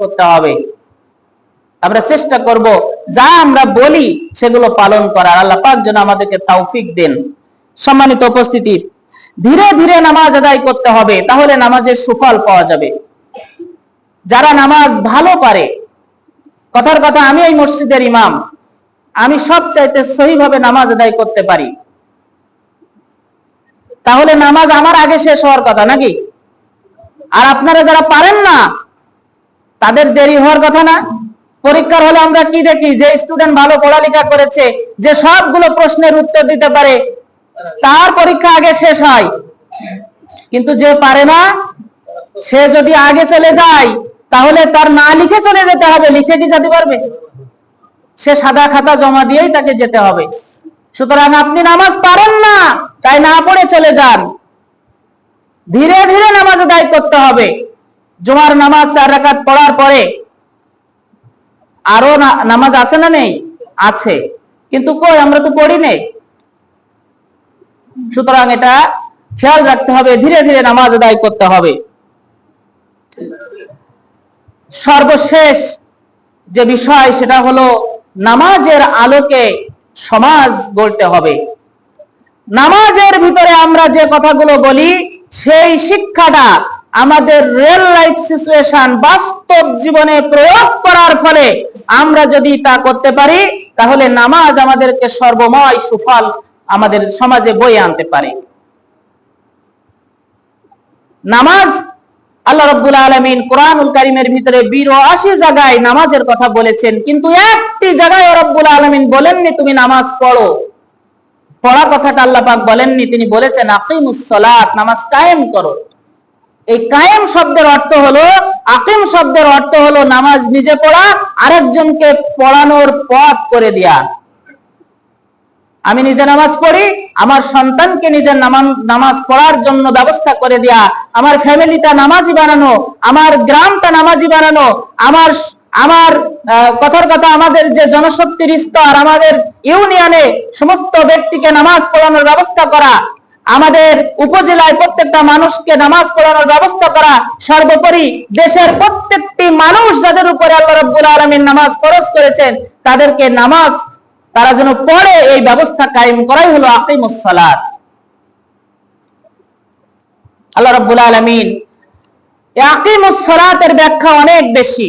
করতে হবে। আমরা চেষ্টা করব, যা আমরা বলি সেগুলো পালন করার। আল্লাহ পাক যেন আমাদেরকে তৌফিক দেন। সম্মানিত উপস্থিতি, ধীরে ধীরে নামাজ আদায় করতে হবে, তাহলে নামাজের সুফল পাওয়া যাবে। যারা নামাজ ভালো পারে, কথার কথা, আমি এই মসজিদের ইমাম, আমি সব চাইতে সহিভাবে নামাজ আদায় করতে পারি। তাহলে নামাজ আমার আগে শেষ হওয়ার কথা নাকি? আর আপনারা যারা পারেন না তাদের দেরি হওয়ার কথা না। পরীক্ষার হলে আমরা কি দেখি? যে স্টুডেন্ট ভালো পড়ালেখা করেছে, যে সবগুলো প্রশ্নের উত্তর দিতে পারে, তার পরীক্ষা আগে শেষ হয়। কিন্তু যে পারে না, সে যদি আগে চলে যায়, তাহলে তার না লিখে চলে যেতে হবে। লিখে কি যেতে পারবে? সে সাদা খাতা জমা দিয়েই তাকে যেতে হবে। সুতরাং আপনি নামাজ পারেন না, তাই না পড়ে চলে যান। ধীরে ধীরে নামাজ আদায় করতে হবে। জুমার নামাজ চার রাকাত পড়ার পরে আরও নামাজ আছে না নেই? আছে। কিন্তু কই, আমরা তো পড়ি নেই। সুতরাং এটা খেয়াল রাখতে হবে, ধীরে ধীরে নামাজ আদায় করতে হবে। সর্বশেষ যে বিষয়, সেটা হলো নামাজের আলোকে সমাজ গড়তে হবে। নামাজের ভিতরে আমরা যে কথাগুলো বলি, সেই শিক্ষাটা আমাদের রিয়েল লাইফ সিচুয়েশন বাস্তব জীবনে প্রয়োগ করার ফলে আমরা যদি তা করতে পারি, তাহলে নামাজ আমাদেরকে সর্বময় সুফল আমাদের সমাজে বয়ে আনতে পারে। নামাজ আল্লাহ রব্বুল আলমিন কোরআনুল কারিমের ভিতরে বিরাশি জায়গায় নামাজের কথা বলেছেন, কিন্তু একটি জায়গায় রব্বুল আলমিন বলেননি, তুমি নামাজ পড়ো। পড়া কথাটা আল্লাহ পাক বলেননি, তিনি বলেছেন, আকিমুস নামাজ কায়েম করো। এই কায়েম শব্দের অর্থ হলো, আকিম শব্দের অর্থ হলো নামাজ নিজে পড়া, আরেকজনকে পড়ানোর পথ করে দেয়া। আমি নিজে নামাজ পড়ি, আমার সন্তানকে নিজের নামাজ পড়ার জন্য ব্যবস্থা করে দেয়া, আমার ফ্যামিলিটা নামাজি বানানো, আমার গ্রামটা নামাজি বানানো, আমার আমার কথার কথা আমাদের যে জনশক্তির স্তর, আমাদের ইউনিয়নে সমস্ত ব্যক্তিকে নামাজ পড়ানোর ব্যবস্থা করা আমাদের উপজেলায় প্রত্যেকটা মানুষকে নামাজ পড়ানোর ব্যবস্থা করা সর্বোপরি দেশের প্রত্যেকটি মানুষ যাদের উপরে আল্লাহ রব্বুল আলমীর নামাজ খরচ করেছেন, তাদেরকে নামাজ তারা যেন পড়ে, এই ব্যবস্থা কায়েম করাই হলো আকিমুস সালাত। আল্লাহ রাব্বুল আলামিন এই আকিমুস সালাতের ব্যাখ্যা অনেক বেশি।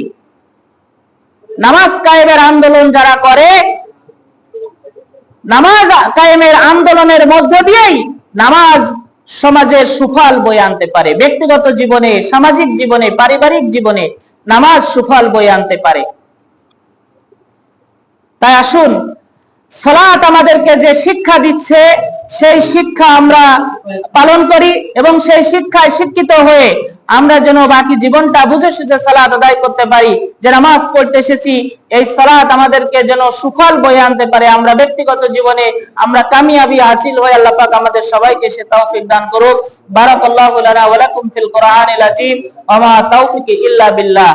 নামাজ কায়েমের আন্দোলন যারা করে, নামাজ কায়েমের আন্দোলনের মধ্য দিয়েই নামাজ সমাজের সুফল বয়ে আনতে পারে। ব্যক্তিগত জীবনে, সামাজিক জীবনে, পারিবারিক জীবনে নামাজ সুফল বয়ে আনতে পারে। তাই আসুন, সলাত আমাদেরকে যে শিক্ষা দিচ্ছে, সেই শিক্ষা আমরা পালন করি এবং সেই শিক্ষায় শিক্ষিত হয়ে আমরা যেন বাকি জীবনটা বুঝে সুঝে সালাদ আদায় করতে পারি, যে নামাজ পড়তে এসেছি, এই সালাদ আমাদেরকে যেন সুফল বয়ে আনতে পারে। আমরা ব্যক্তিগত জীবনে আমরা কামিয়াবি, হাসিল হয়ে আল্লাহ পাক আমাদের সবাইকে সে তৌফিক দান করুক। বারাকাল্লাহু লানা ওয়া লাকুম ফিল কোরআনিল আযীম। ওয়া মা তাওফিকি ইল্লা বিল্লাহ।